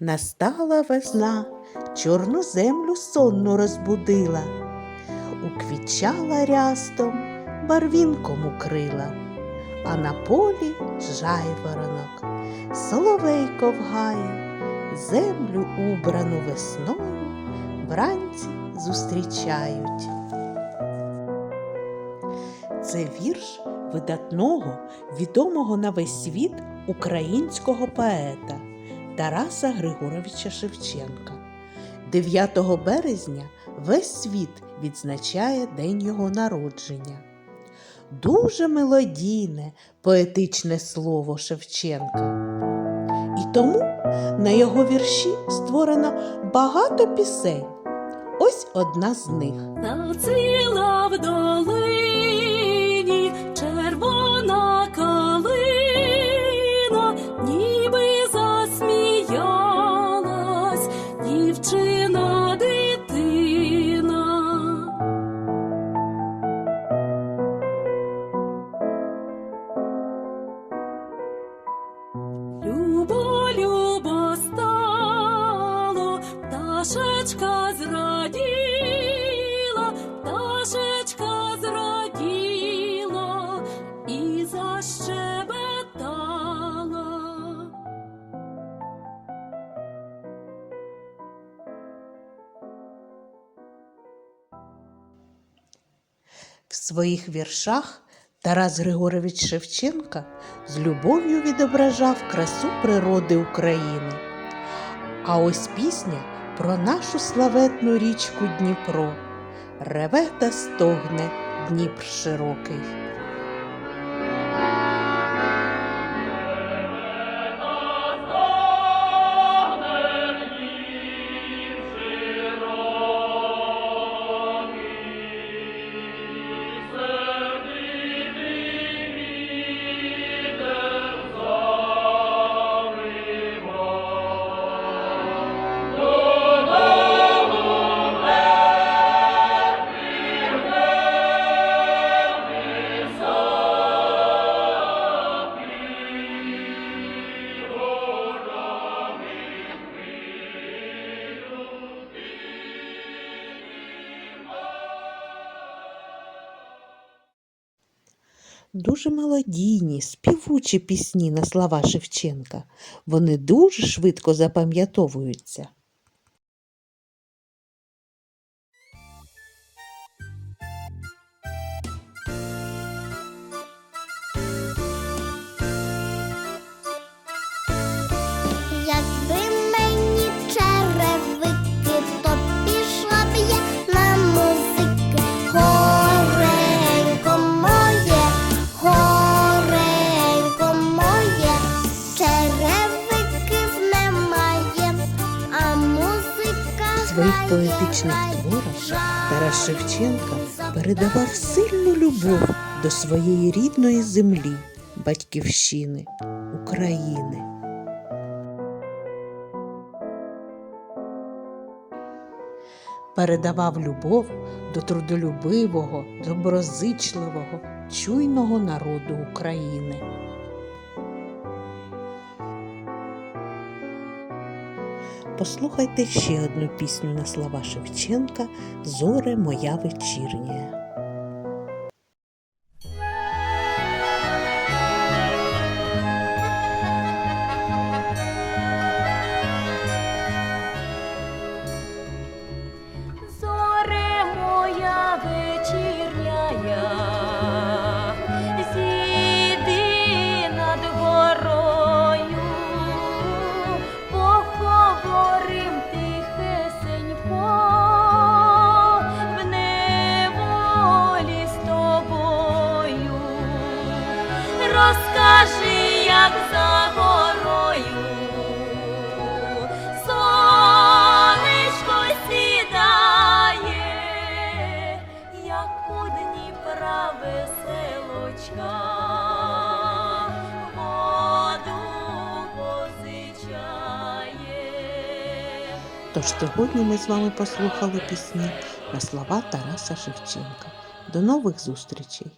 Настала весна, чорну землю сонну розбудила, уквічала рястом, барвінком укрила, а на полі жайворонок, соловейко вгає, землю убрану весною вранці зустрічають. Це вірш видатного, відомого на весь світ українського поета Тараса Григоровича Шевченка. 9 березня весь світ відзначає День його народження. Дуже мелодійне, поетичне слово Шевченка. І тому на його вірші створено багато пісень. Ось одна з них. Зацвіла в дівчина дитина. Любо, любо стало, пташечка зраділа, В своїх віршах Тарас Григорович Шевченка з любов'ю відображав красу природи України. А ось пісня про нашу славетну річку Дніпро реве та стогне Дніпр широкий. Дуже мелодійні, співучі пісні на слова Шевченка. Вони дуже швидко запам'ятовуються. Своїх поетичних творах. Тарас Шевченка передавав сильну любов до своєї рідної землі, батьківщини, України. Передавав любов до трудолюбивого, доброзичливого, чуйного народу України. Послухайте ще одну пісню на слова Шевченка Зоре моя вечірня. Розкажи, як за горою сонечко сідає, як у Дніпра веселочка. Тож сьогодні ми з вами послухали пісні на слова Тараса Шевченка. До нових зустрічей!